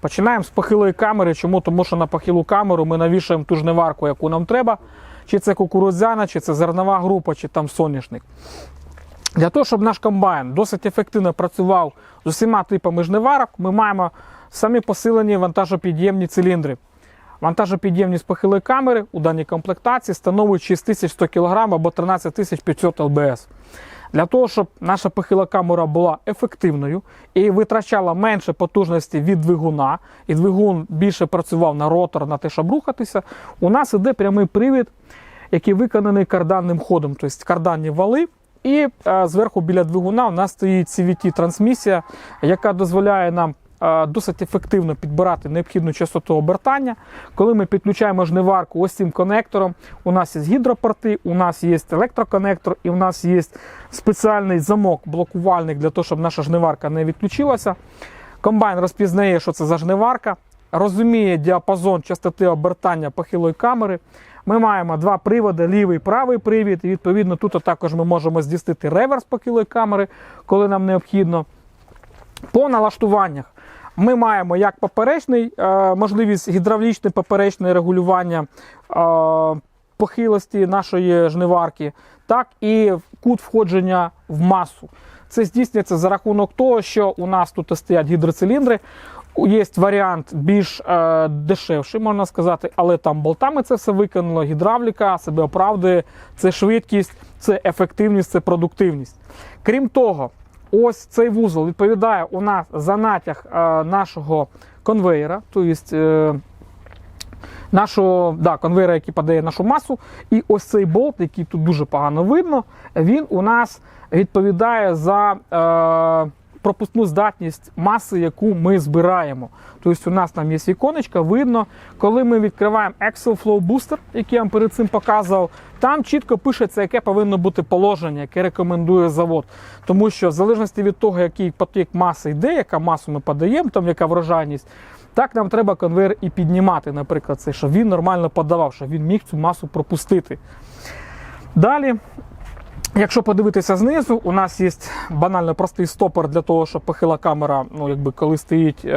Починаємо з похилої камери. Чому? Тому що на похилу камеру ми навішаємо ту жниварку, яку нам треба. Чи це кукурудзяна, чи це зернова група, чи там соняшник. Для того, щоб наш комбайн досить ефективно працював з усіма типами жниварок, ми маємо самі посилені вантажопідємні циліндри. Вантажопідємність похилої камери у даній комплектації становить 6100 кг або 13500 лбс. Для того, щоб наша похила камера була ефективною і витрачала менше потужності від двигуна, і двигун більше працював на ротор, на те, щоб рухатися, у нас іде прямий привід, який виконаний карданним ходом, тобто карданні вали. І е, зверху біля двигуна у нас стоїть CVT-трансмісія, яка дозволяє нам досить ефективно підбирати необхідну частоту обертання. Коли ми підключаємо жниварку ось цим конектором, у нас є гідропорти, у нас є електроконектор і у нас є спеціальний замок, блокувальник для того, щоб наша жниварка не відключилася. Комбайн розпізнає, що це за жниварка, розуміє діапазон частоти обертання похилої камери. Ми маємо два приводи: лівий і правий привід. І відповідно тут також ми можемо здійснити реверс похилої камери, коли нам необхідно. По налаштуваннях ми маємо як поперечний, е, можливість гідравлічне поперечне регулювання е, похилості нашої жниварки, так і кут входження в масу. Це здійснюється за рахунок того, що у нас тут стоять гідроциліндри. Є варіант більш е, дешевший, можна сказати, але там болтами це все виконано. Гідравліка себе оправдує, це швидкість, це ефективність, це продуктивність. Крім того, ось цей вузол відповідає у нас за натяг е, нашого конвейера, тобто е, нашого да, конвейера, який подає нашу масу. І ось цей болт, який тут дуже погано видно, він у нас відповідає за. Пропускну здатність маси, яку ми збираємо. Тобто у нас там є віконечко, видно, коли ми відкриваємо Excel Flow Booster, який я вам перед цим показував, там чітко пишеться, яке повинно бути положення, яке рекомендує завод. Тому що в залежності від того, який потік маси йде, яка масу ми подаємо, там яка врожайність. Так, нам треба конвейер і піднімати, наприклад, це, щоб він нормально подавав, щоб він міг цю масу пропустити. Далі Якщо подивитися знизу, у нас є банально простий стопор для того, щоб похила камера, ну якби коли стоїть е,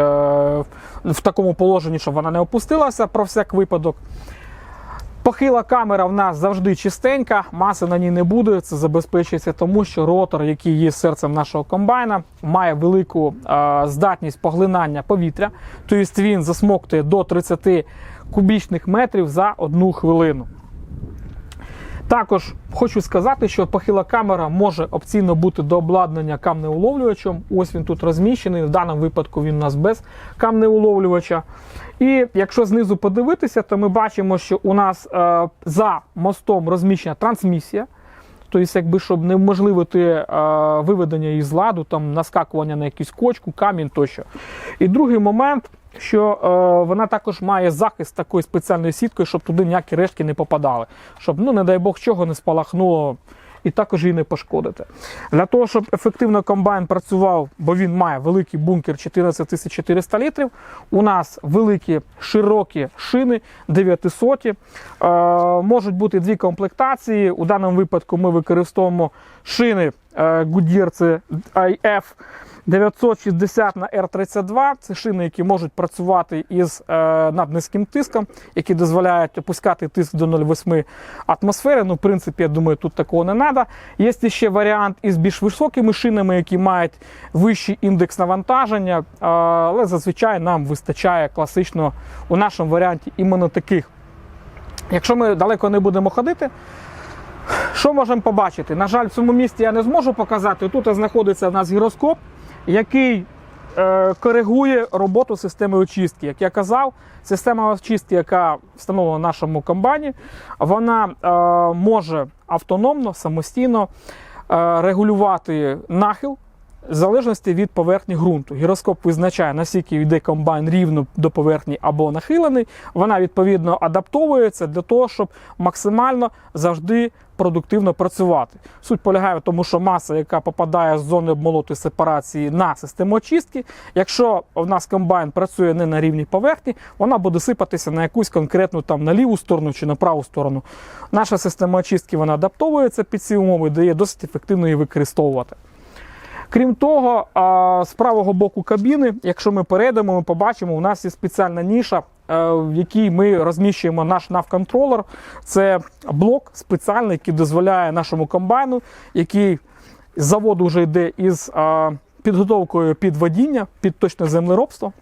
в такому положенні, щоб вона не опустилася про всяк випадок. Похила камера в нас завжди чистенька, маси на ній не буде. Це забезпечується тому, що ротор, який є серцем нашого комбайна, має велику е, здатність поглинання повітря, тобто він засмоктує до 30 кубічних метрів за одну хвилину. Також хочу сказати, що похила камера може опційно бути до обладнання камнеуловлювачем. Ось він тут розміщений. В даному випадку він у нас без камнеуловлювача. І якщо знизу подивитися, то ми бачимо, що у нас е, за мостом розміщена трансмісія. Тобто, якби щоб неможливити е, виведення із ладу, там наскакування на якусь кочку, камінь тощо. І другий момент, що е, вона також має захист такою спеціальною сіткою, щоб туди ніякі рештки не попадали. Щоб, ну не дай Бог, чого не спалахнуло. І також її не пошкодити. Для того, щоб ефективно комбайн працював, бо він має великий бункер 14400 літрів. У нас великі широкі шини 900. Е, можуть бути дві комплектації. У даному випадку ми використовуємо шини е, Goodyear IF 960 на R32. Це шини, які можуть працювати із е, наднизьким тиском, які дозволяють опускати тиск до 0,8 атмосфери. Ну, в принципі, я думаю, тут такого не треба. Є ще варіант із більш високими шинами, які мають вищий індекс навантаження, е, але зазвичай нам вистачає класично у нашому варіанті іменно таких. Якщо ми далеко не будемо ходити, що можемо побачити? На жаль, в цьому місці я не зможу показати. Тут знаходиться у нас гіроскоп, який е, коригує роботу системи очистки. Як я казав, система очистки, яка встановлена в нашому комбайні, вона е, може автономно, самостійно е, регулювати нахил. В залежності від поверхні ґрунту. Гіроскоп визначає, наскільки йде комбайн рівно до поверхні або нахилений. Вона відповідно адаптовується для того, щоб максимально завжди продуктивно працювати. Суть полягає в тому, що маса, яка попадає з зони обмолотої сепарації на систему очистки, якщо в нас комбайн працює не на рівній поверхні, вона буде сипатися на якусь конкретну там на ліву сторону чи на праву сторону. Наша система очистки вона адаптовується під ці умови, дає досить ефективно її використовувати. Крім того, з правого боку кабіни, якщо ми перейдемо, ми побачимо, у нас є спеціальна ніша, в якій ми розміщуємо наш навконтролер. Це блок спеціальний, який дозволяє нашому комбайну, який з заводу вже йде із підготовкою під водіння, під точне землеробство.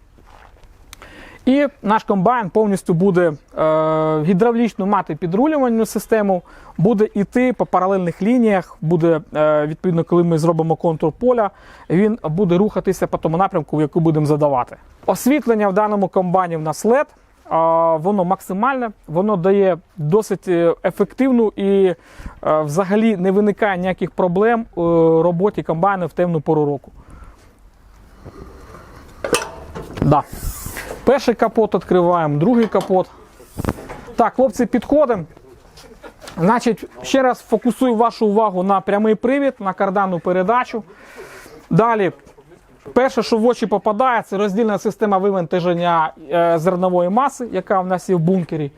І наш комбайн повністю буде е, гідравлічну мати підрулювальну систему, буде йти по паралельних лініях, буде, е, відповідно, коли ми зробимо контур поля, він буде рухатися по тому напрямку, яку будемо задавати. Освітлення в даному комбайні в нас LED, воно максимальне, воно дає досить е, ефективну і е, взагалі не виникає ніяких проблем у роботі комбайна в темну пору року. Да. Перший капот відкриваємо, другий капот. Так, хлопці, підходимо. Значить, ще раз фокусую вашу увагу на прямий привід, на карданну передачу. Далі, перше, що в очі попадає, це роздільна система вивантаження е, зернової маси, яка в нас є в бункері.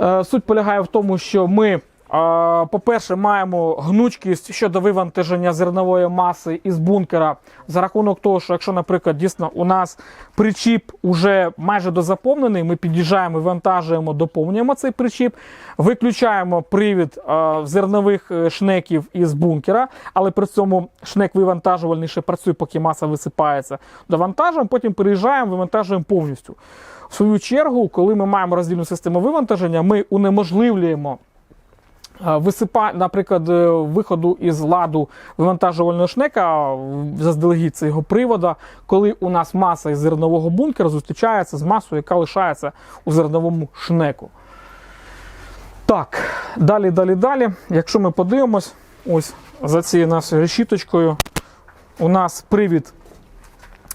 Е, Суть полягає в тому, що ми, по-перше, маємо гнучкість щодо вивантаження зернової маси із бункера за рахунок того, що якщо, наприклад, дійсно у нас причіп уже майже дозаповнений, ми під'їжджаємо, вивантажуємо, доповнюємо цей причіп, виключаємо привід зернових е, шнеків із бункера, але при цьому шнек вивантажувальний ще працює, поки маса висипається. Довантажуємо, потім переїжджаємо, вивантажуємо повністю. В свою чергу, коли ми маємо роздільну систему вивантаження, ми унеможливлюємо висипа, наприклад, е, виходу із ладу вивантажувального шнека, заздалегідь це його привода, коли у нас маса із зернового бункера зустрічається з масою, яка лишається у зерновому шнеку. Так, далі, далі, далі. Якщо ми подивимось, ось за цією нашою решіточкою, у нас привід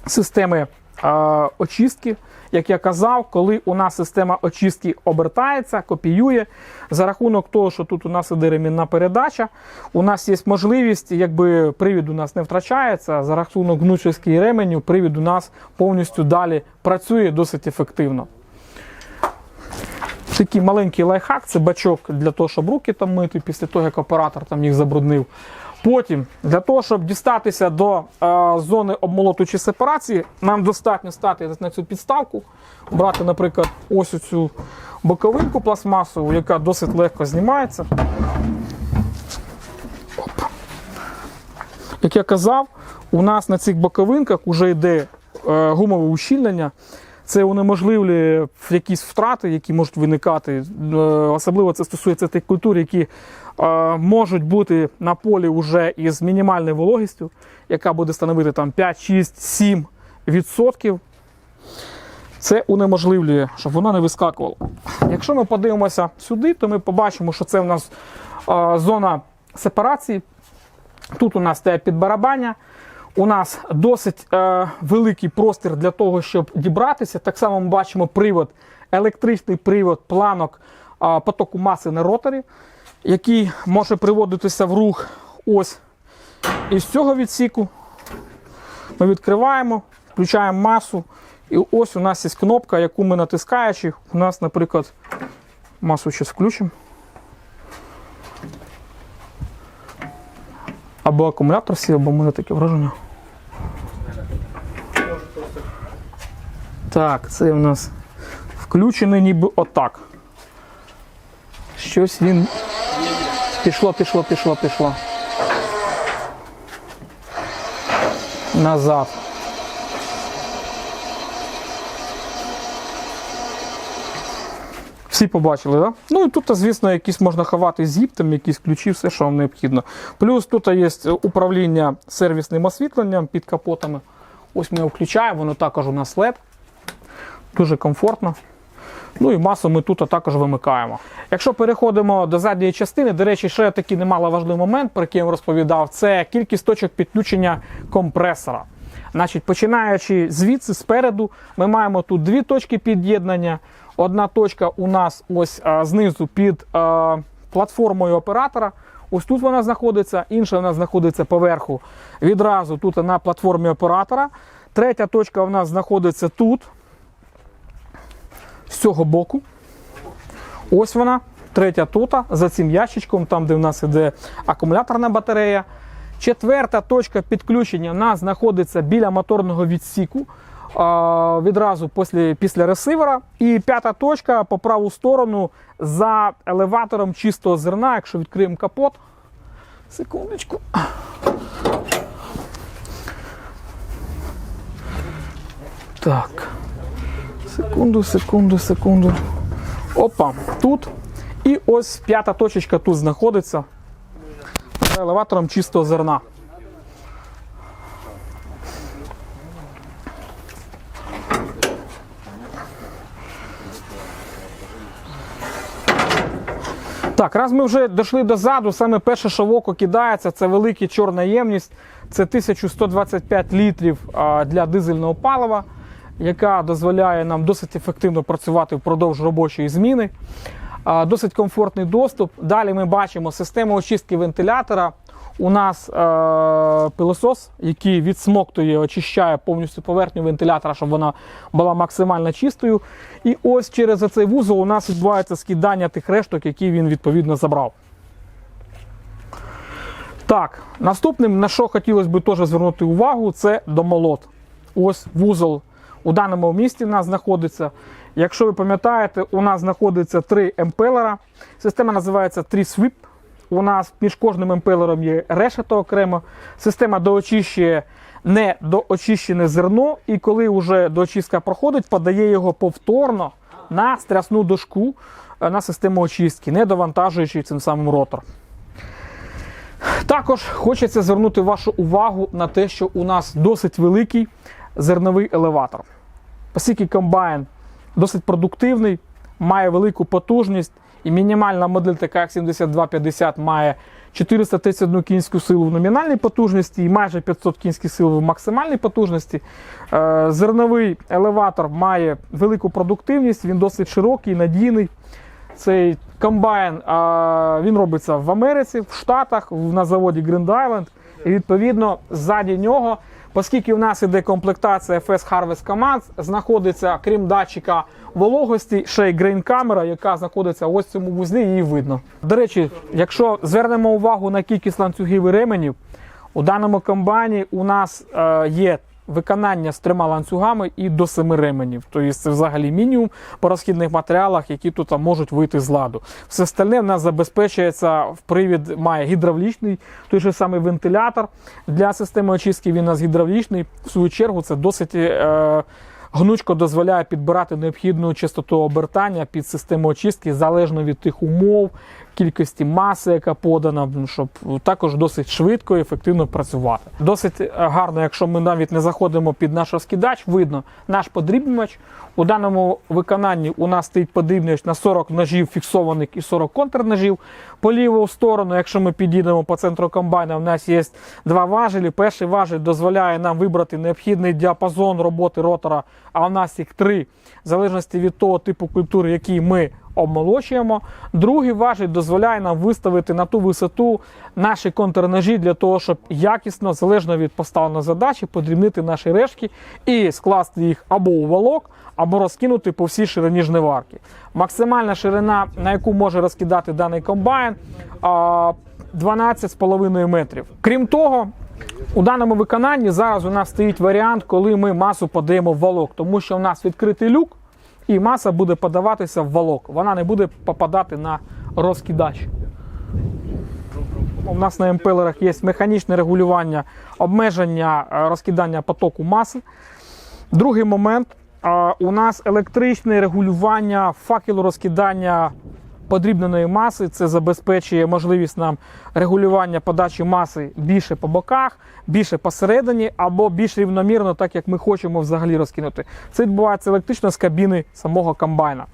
системи е, очистки. Як я казав, коли у нас система очистки обертається, копіює, за рахунок того, що тут у нас іде ремінна передача, у нас є можливість, якби привід у нас не втрачається, за рахунок гнучості ременю, привід у нас повністю далі працює досить ефективно. Такий маленький лайфхак, це бачок для того, щоб руки там мити після того, як оператор там їх забруднив. Потім, для того, щоб дістатися до е, зони обмолоту чи сепарації, нам достатньо стати на цю підставку, брати, наприклад, ось цю боковинку пластмасову, яка досить легко знімається. Оп. Як я казав, у нас на цих боковинках вже йде е, гумове ущільнення. Це унеможливлює якісь втрати, які можуть виникати. Е, Особливо це стосується тих культур, які е, можуть бути на полі вже із мінімальною вологістю, яка буде становити там 5, 6, 7 відсотків. Це унеможливлює, щоб воно не вискакувало. Якщо ми подивимося сюди, то ми побачимо, що це у нас е, зона сепарації. Тут у нас стоять підбарабання. У нас досить е, великий простір для того, щоб дібратися. Так само ми бачимо привод, електричний привод планок е, потоку маси на роторі, який може приводитися в рух ось із цього відсіку. Ми відкриваємо, включаємо масу. І ось у нас є кнопка, яку ми натискаючи, у нас, наприклад, масу зараз включимо. Або акумулятор сів, або в мене таке враження. Так, це у нас включений ніби отак. Щось він. Пішло, пішло, пішло, пішло. Назад. Всі побачили? Да? Ну і тут, звісно, якісь можна ховати зіп, там якісь ключі, все, що вам необхідно. Плюс тут є управління сервісним освітленням під капотами. Ось ми його включаємо, воно також у нас LED. Дуже комфортно. Ну і масу ми тут також вимикаємо. Якщо переходимо до задньої частини, до речі, ще такий немало важливий момент, про який я вам розповідав, це кількість точок підключення компресора. Значить, починаючи звідси спереду, ми маємо тут дві точки під'єднання. Одна точка у нас ось а, знизу під а, платформою оператора. Ось тут вона знаходиться, інша вона знаходиться поверху. Відразу тут на платформі оператора. Третя точка у нас знаходиться тут, з цього боку. Ось вона. Третя тут, за цим ящичком, там, де в нас іде акумуляторна батарея. Четверта точка підключення в нас знаходиться біля моторного відсіку. Відразу після, після ресивера. І п'ята точка по праву сторону за елеватором чистого зерна. Якщо відкриємо капот. Секундочку. Так. Секунду, секунду, секунду. Опа, тут. І ось п'ята точечка тут знаходиться за елеватором чистого зерна. Так, раз ми вже дійшли до заду, саме перше, що в око кидається, це велика чорна ємність. Це 1125 літрів для дизельного палива, яка дозволяє нам досить ефективно працювати впродовж робочої зміни. Досить комфортний доступ. Далі ми бачимо систему очистки вентилятора. У нас е, пилосос, який відсмоктує, очищає повністю поверхню вентилятора, щоб вона була максимально чистою. І ось через цей вузол у нас відбувається скидання тих решток, які він відповідно забрав. Так, наступним, на що хотілося б теж звернути увагу, це домолот. Ось вузол у даному місці в нас знаходиться. Якщо ви пам'ятаєте, у нас знаходиться три емпелера. Система називається Tri-Sweep. У нас між кожним емпелером є решето окремо. Система доочищує не доочищене зерно, і коли вже доочистка проходить, подає його повторно на стрясну дошку е, на систему очистки, не довантажуючи цим самим ротор. Також хочеться звернути вашу увагу на те, що у нас досить великий зерновий елеватор. Оскільки комбайн досить продуктивний, має велику потужність, і мінімальна модель, така як 7250, має 431 кінську силу в номінальній потужності і майже 500 кінських сил в максимальній потужності. Е, Зерновий елеватор має велику продуктивність, він досить широкий, надійний. Цей комбайн він робиться в Америці, в Штатах, на заводі Grand Island. І відповідно ззаді нього, оскільки в нас іде комплектація FS Harvest Command, знаходиться, крім датчика вологості, ще й грейн камера, яка знаходиться ось в цьому вузлі, її видно. До речі, якщо звернемо увагу на кількість ланцюгів і ременів, у даному комбайні у нас е, є виконання з трьома ланцюгами і до семи ременів. Тобто це взагалі мінімум по розхідних матеріалах, які тут можуть вийти з ладу. Все остальне в нас забезпечується в привід, має гідравлічний, той же самий вентилятор для системи очистки. Він у нас гідравлічний. В свою чергу це досить. Е, Гнучко дозволяє підбирати необхідну частоту обертання під систему очистки залежно від тих умов, кількості маси, яка подана, щоб також досить швидко і ефективно працювати. Досить е, гарно, якщо ми навіть не заходимо під наш розкидач, видно наш подрібнювач. У даному виконанні у нас стоїть подрібнювач на 40 ножів фіксованих і 40 контрножів. По ліву сторону, якщо ми підійдемо по центру комбайна, у нас є два важелі. Перший важель дозволяє нам вибрати необхідний діапазон роботи ротора, а у нас їх три, в залежності від того типу культури, який ми обмолочуємо. Другий важіль дозволяє нам виставити на ту висоту наші контрножі для того, щоб якісно, залежно від поставленої задачі, подрібнити наші решки і скласти їх або у волок, або розкинути по всій ширині жниварки. Максимальна ширина, на яку може розкидати даний комбайн, а, 12,5 метрів. Крім того, у даному виконанні зараз у нас стоїть варіант, коли ми масу подаємо в валок, тому що у нас відкритий люк, і маса буде подаватися в валок. Вона не буде попадати на розкидач. У нас на емпелерах є механічне регулювання обмеження е, розкидання потоку маси. Другий момент у нас електричне регулювання факелу розкидання подрібненої маси. Це забезпечує можливість нам регулювання подачі маси більше по боках, більше посередині або більш рівномірно, так як ми хочемо взагалі розкинути. Це відбувається електрично з кабіни самого комбайна.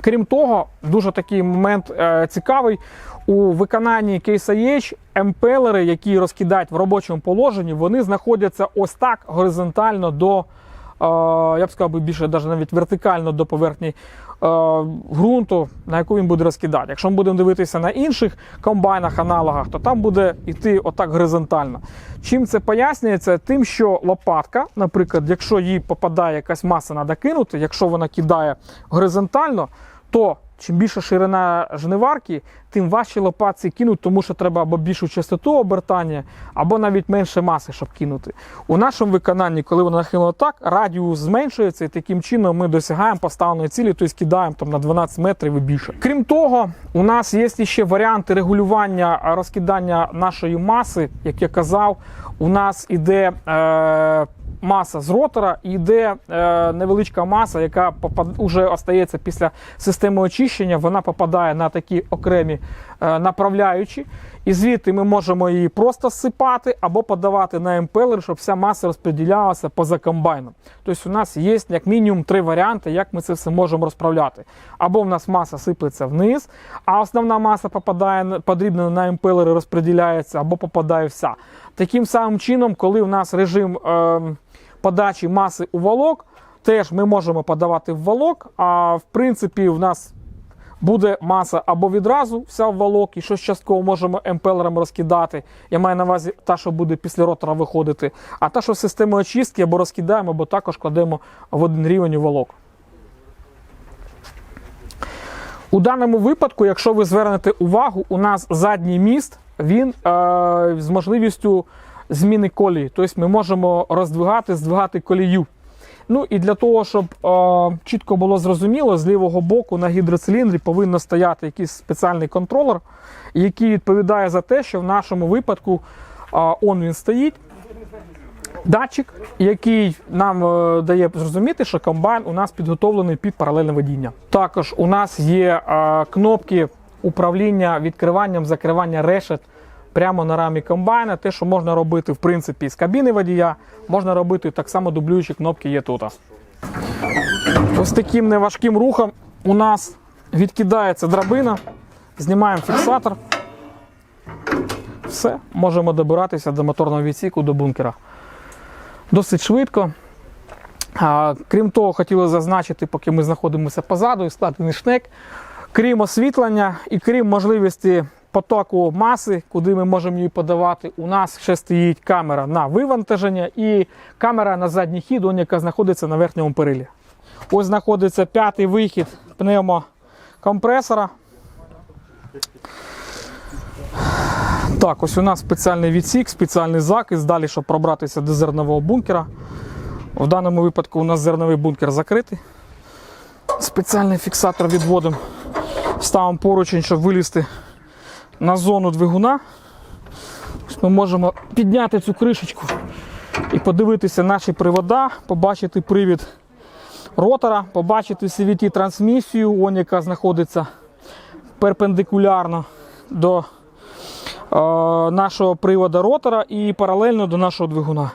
Крім того, дуже такий момент е, цікавий. У виконанні IH емпелери, які розкидають в робочому положенні, вони знаходяться ось так горизонтально до, е, я б сказав, більше навіть вертикально до поверхні ґрунту, на яку він буде розкидати. Якщо ми будемо дивитися на інших комбайнах, аналогах, то там буде йти отак горизонтально. Чим це пояснюється? Тим, що лопатка, наприклад, якщо їй попадає якась маса, треба кинути, якщо вона кидає горизонтально, то чим більша ширина жниварки, тим важче лопатці кинуть, тому що треба або більшу частоту обертання, або навіть менше маси, щоб кинути. У нашому виконанні, коли вона нахилена так, радіус зменшується, і таким чином ми досягаємо поставленої цілі, тобто кидаємо там на 12 метрів і більше. Крім того, у нас є ще варіанти регулювання розкидання нашої маси. Як я казав, у нас іде. Е- Маса з ротора і йде е, невеличка маса, яка уже остається після системи очищення. Вона попадає на такі окремі е, направляючі, і звідти ми можемо її просто зсипати або подавати на імпелер, щоб вся маса розподілялася поза комбайном. Тобто у нас є як мінімум три варіанти, як ми це все можемо розправляти. Або в нас маса сиплеться вниз, а основна маса попадає на- подрібна на імпелер розподіляється, або попадає вся. Таким самим чином, коли у нас режим е, подачі маси у волок, теж ми можемо подавати в волок, а в принципі в нас буде маса або відразу вся в волок, і щось частково можемо емпелером розкидати. Я маю на увазі та, що буде після ротора виходити, а та, що в систему очистки або розкидаємо, або також кладемо в один рівень у волок. У даному випадку, якщо ви звернете увагу, у нас задній міст він е, з можливістю зміни колії. Тобто ми можемо роздвигати, здвигати колію. Ну і для того, щоб е, чітко було зрозуміло, з лівого боку на гідроциліндрі повинен стояти якийсь спеціальний контролер, який відповідає за те, що в нашому випадку е, он він стоїть. Датчик, який нам е, дає зрозуміти, що комбайн у нас підготовлений під паралельне водіння. Також у нас є е, кнопки управління відкриванням, закривання решет прямо на рамі комбайна. Те, що можна робити в принципі з кабіни водія, можна робити так само дублюючі кнопки є тут. Ось таким неважким рухом у нас відкидається драбина, знімаємо фіксатор. Все, можемо добиратися до моторного відсіку, до бункера. Досить швидко. А, крім того, хотіли зазначити, поки ми знаходимося позаду і складений шнек. Крім освітлення і крім можливості потоку маси, куди ми можемо її подавати, у нас ще стоїть камера на вивантаження і камера на задній хід, яка знаходиться на верхньому перилі. Ось знаходиться п'ятий вихід пневмокомпресора. Так, ось у нас спеціальний відсік, спеціальний закис. Далі, щоб пробратися до зернового бункера. В даному випадку у нас зерновий бункер закритий. Спеціальний фіксатор відводимо, ставимо поручень, щоб вилізти на зону двигуна. Ми можемо підняти цю кришечку і подивитися наші привода, побачити привід ротора, побачити CVT трансмісію, он, яка знаходиться перпендикулярно до е, нашого привода ротора і паралельно до нашого двигуна.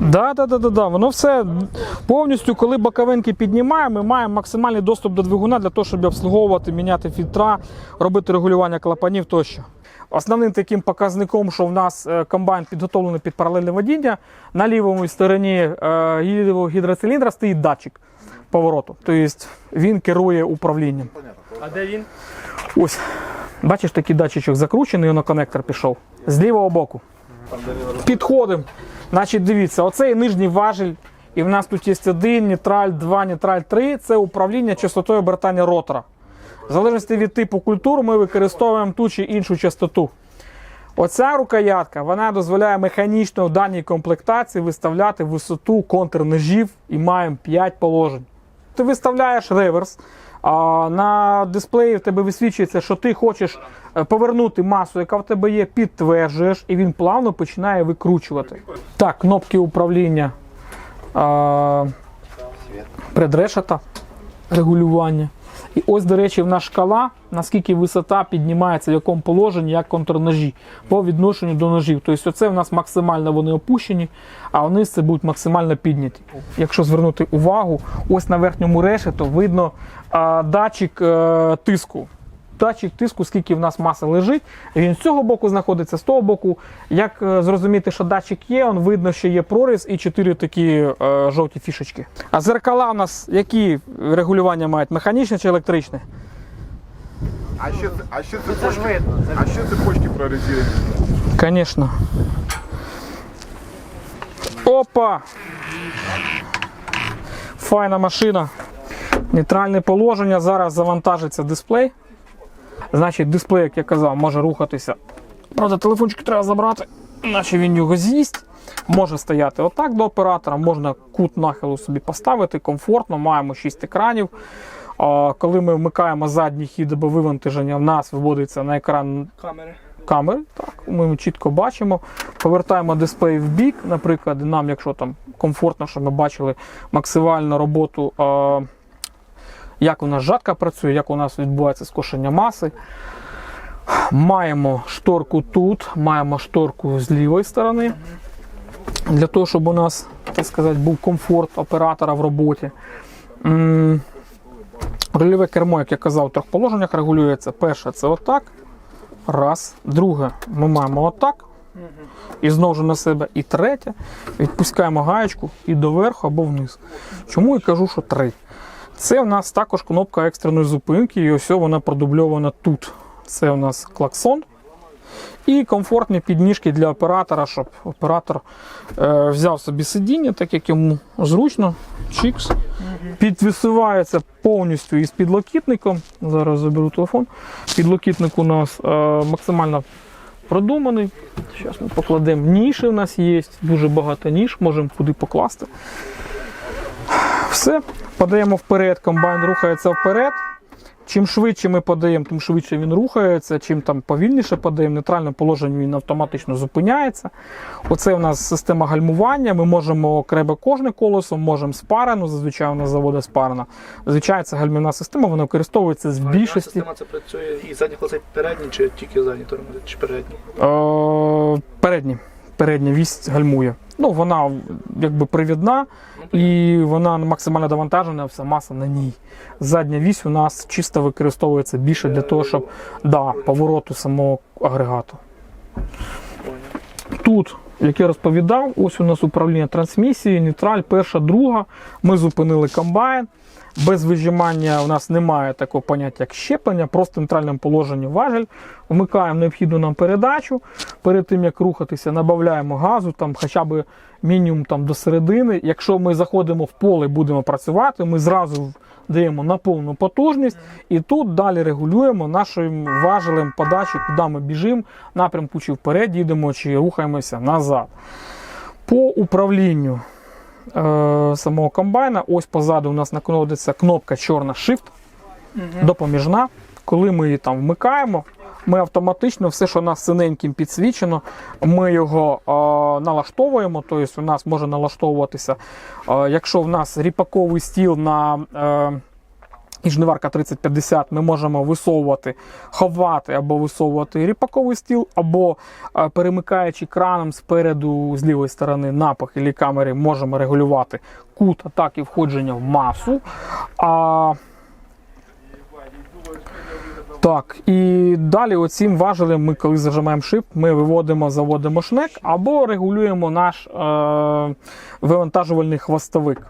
Да, да, да, да, да. Воно все повністю, коли боковинки піднімаємо, ми маємо максимальний доступ до двигуна для того, щоб обслуговувати, міняти фільтра, робити регулювання клапанів тощо. Основним таким показником, що в нас е, комбайн підготовлений під паралельне водіння, на лівому стороні е, гідроциліндра стоїть датчик повороту. Тобто він керує управлінням. А де він? Ось, бачиш, такий датчичок закручений, на коннектор пішов. З лівого боку. Підходимо. Значить, дивіться, оцей нижній важіль, і в нас тут є один, нейтраль, два, нейтраль, три. Це управління частотою обертання ротора. В залежності від типу культур ми використовуємо ту чи іншу частоту. Оця рукоятка вона дозволяє механічно в даній комплектації виставляти висоту контрножів і маємо 5 положень. Ти виставляєш реверс, а на дисплеї в тебе висвічується, що ти хочеш е, повернути масу, яка в тебе є, підтверджуєш, і він плавно починає викручувати. Так, кнопки управління а, предрешета, регулювання. І ось, до речі, в нас шкала, наскільки висота піднімається, в якому положенні, як контрножі по відношенню до ножів. Тобто, це в нас максимально вони опущені, а вони це будуть максимально підняті. Якщо звернути увагу, ось на верхньому решету видно а, датчик а, тиску. Датчик тиску, скільки в нас маса лежить. Він з цього боку знаходиться, з того боку. Як е, зрозуміти, що датчик є, он видно, що є проріз і чотири такі е, жовті фішечки. А зеркала у нас які регулювання мають? Механічне чи електричне? А ще, це- а ще Це ж цепочки, видно. Це а ще цепочки прорезили. Конечно. Опа! Файна машина. Нейтральне положення. Зараз завантажиться дисплей. Значить, дисплей, як я казав, може рухатися. Правда, телефончик треба забрати, наче він його з'їсть. Може стояти отак до оператора, можна кут нахилу собі поставити комфортно, маємо 6 екранів. Коли ми вмикаємо задній хід або вивантаження, в нас виводиться на екран Камери. камери. Так, ми чітко бачимо. Повертаємо дисплей в бік, наприклад, нам, якщо там комфортно, щоб ми бачили максимальну роботу, як у нас жатка працює, як у нас відбувається скошення маси. Маємо шторку тут, маємо шторку з лівої сторони. Для того, щоб у нас, так сказати, був комфорт оператора в роботі. Рульове кермо, як я казав, в трьох положеннях регулюється. Перше це отак. Раз. Друге, ми маємо отак. І знову ж на себе. І третє. Відпускаємо гаєчку і доверху або вниз. Чому я кажу, що три? Це в нас також кнопка екстреної зупинки, і ось вона продубльована тут. Це у нас клаксон. І комфортні підніжки для оператора, щоб оператор е, взяв собі сидіння, так як йому зручно. Чікс. Підвисувається повністю із підлокітником. Зараз заберу телефон. Підлокітник у нас е, максимально продуманий. Зараз ми покладемо ніші. У нас є дуже багато ніж, можемо куди покласти. Все, подаємо вперед, комбайн рухається вперед. Чим швидше ми подаємо, тим швидше він рухається. Чим там повільніше подаємо, в нейтральному положенні він автоматично зупиняється. Оце у нас система гальмування. Ми можемо окремо кожне колесо, можемо спарено, зазвичай вона заводить спарена. Зазвичай це гальмівна система, вона використовується А більшості. Система це працює і задній колесо передній, чи тільки задній тормозить, чи передній. Е, передні. Передня вісь гальмує. Ну, вона якби привідна і вона максимально довантажена, вся маса на ній. Задня вісь у нас чисто використовується більше для того, щоб да, повороту самого агрегату. Тут, як я розповідав, ось у нас управління трансмісії, нейтраль, перша, друга. Ми зупинили комбайн. Без вижимання у нас немає такого поняття, як щеплення, просто в нейтральному положенні важель. Вмикаємо необхідну нам передачу. Перед тим як рухатися, набавляємо газу, там хоча б мінімум там, до середини. Якщо ми заходимо в поле і будемо працювати, ми зразу даємо на повну потужність і тут далі регулюємо нашим важелем подачі, куди ми біжимо, напрямку чи вперед їдемо, чи рухаємося назад. По управлінню самого комбайна, ось позаду у нас знаходиться кнопка чорна Shift, допоміжна. Коли ми її там вмикаємо, ми автоматично все, що у нас синеньким підсвічено, ми його е, налаштовуємо. Тобто у нас може налаштовуватися, е, якщо в нас ріпаковий стіл на е, і жниварка 3050 ми можемо висовувати, ховати або висовувати ріпаковий стіл, або е, перемикаючи краном спереду з лівої сторони на похилій камері, можемо регулювати кут атаки входження в масу. А, так, і далі оцім важелем ми, коли зажимаємо shift, ми виводимо, заводимо шнек або регулюємо наш е, вивантажувальний хвостовик.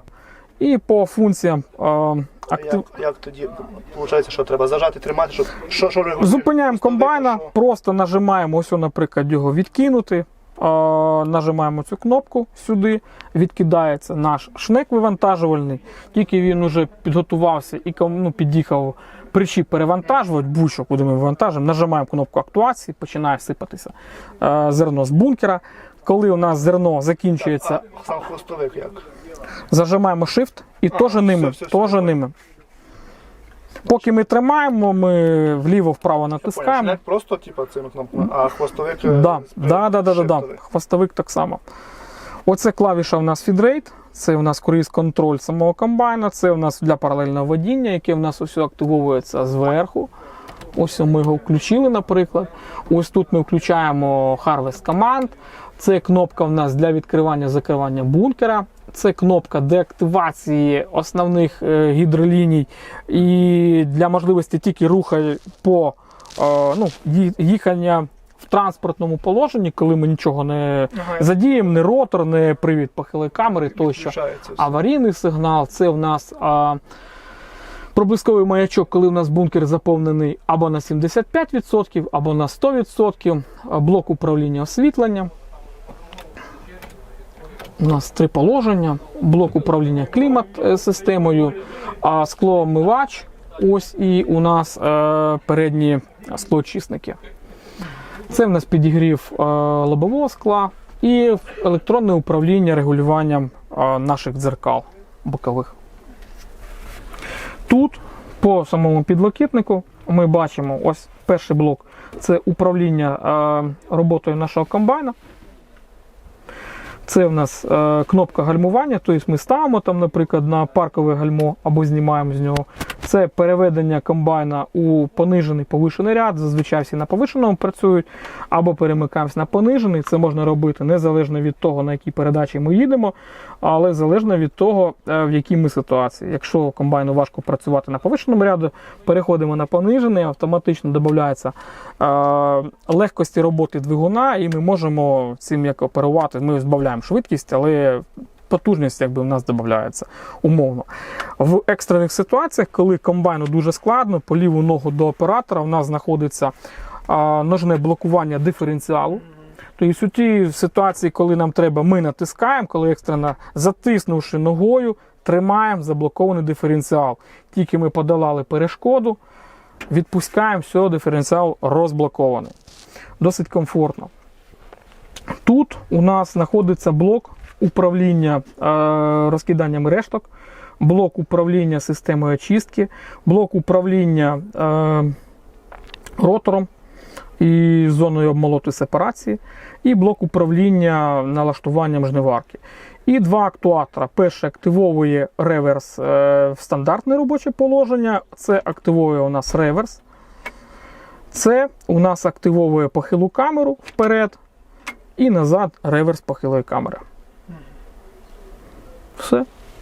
І по функціям е, актив... як, як тоді виходить, що треба зажати, тримати, щоб що, що регулює? Зупиняємо комбайна, видно, просто нажимаємо, ось, наприклад, його відкинути. е, Нажимаємо цю кнопку сюди, відкидається наш шнек вивантажувальний. Тільки він вже підготувався і ну, під'їхав причіп перевантажувати, будь-що куди ми вивантажимо, нажимаємо кнопку актуації, починає сипатися е, зерно з бункера. Коли у нас зерно закінчується, А сам хвостовик як? Зажимаємо Shift і А, теж ними. все, все, теж понял. ними. Поки ми тримаємо, ми вліво-вправо натискаємо. шнек просто типу, цими кнопками, а хвостовик. е, Да, да, да, да, да, да. Хвостовик так само. Оце клавіша у нас фідрейт, це у нас круїз контроль самого комбайна, це у нас для паралельного водіння, яке у нас усе активовується зверху. Ось ми його включили, наприклад. Ось тут ми включаємо Harvest команд. Це кнопка в нас для відкривання закривання бункера. Це кнопка деактивації основних е, гідроліній і для можливості тільки руху по е, ну, їхання в транспортному положенні, коли ми нічого не Ага, задіємо, не ротор, не привід похилої камери тощо. Аварійний сигнал це в нас а, проблисковий маячок, коли в нас бункер заповнений або на 75%, або на 100%, блок управління освітленням. У нас три положення: блок управління клімат е, а склоомивач. Ось і у нас е, передні склоочисники. Це в нас підігрів е, лобового скла і електронне управління регулюванням е, наших дзеркал бокових. Тут по самому підлокітнику ми бачимо ось перший блок це управління е, роботою нашого комбайна. Це в нас е, кнопка гальмування, тобто ми ставимо там, наприклад, на паркове гальмо або знімаємо з нього. Це переведення комбайна у понижений повишений ряд. Зазвичай всі на повишеному працюють, або перемикаємося на понижений. Це можна робити незалежно від того, на якій передачі ми їдемо, але залежно від того, е, в якій ми ситуації. Якщо комбайну важко працювати на повишеному ряду, переходимо на понижений, автоматично додається е, легкості роботи двигуна, і ми можемо цим як оперувати. Ми збавляємо швидкість, але потужність якби в нас додається умовно. В екстрених ситуаціях, коли комбайну дуже складно, по ліву ногу до оператора в нас знаходиться ножне блокування диференціалу. Тобто у тій ситуації, коли нам треба, ми натискаємо, коли екстрено затиснувши ногою, тримаємо заблокований диференціал. Тільки ми подолали перешкоду, відпускаємо, все, диференціал розблокований. Досить комфортно. Тут у нас знаходиться блок управління е, розкиданням решток, блок управління системою очистки, блок управління е, ротором і зоною обмолоту сепарації, і блок управління налаштуванням жниварки. І два актуатора. Перший активовує реверс е, в стандартне робоче положення. Це активує у нас реверс. Це у нас активовує похилу камеру вперед і назад реверс похилої камери. Все.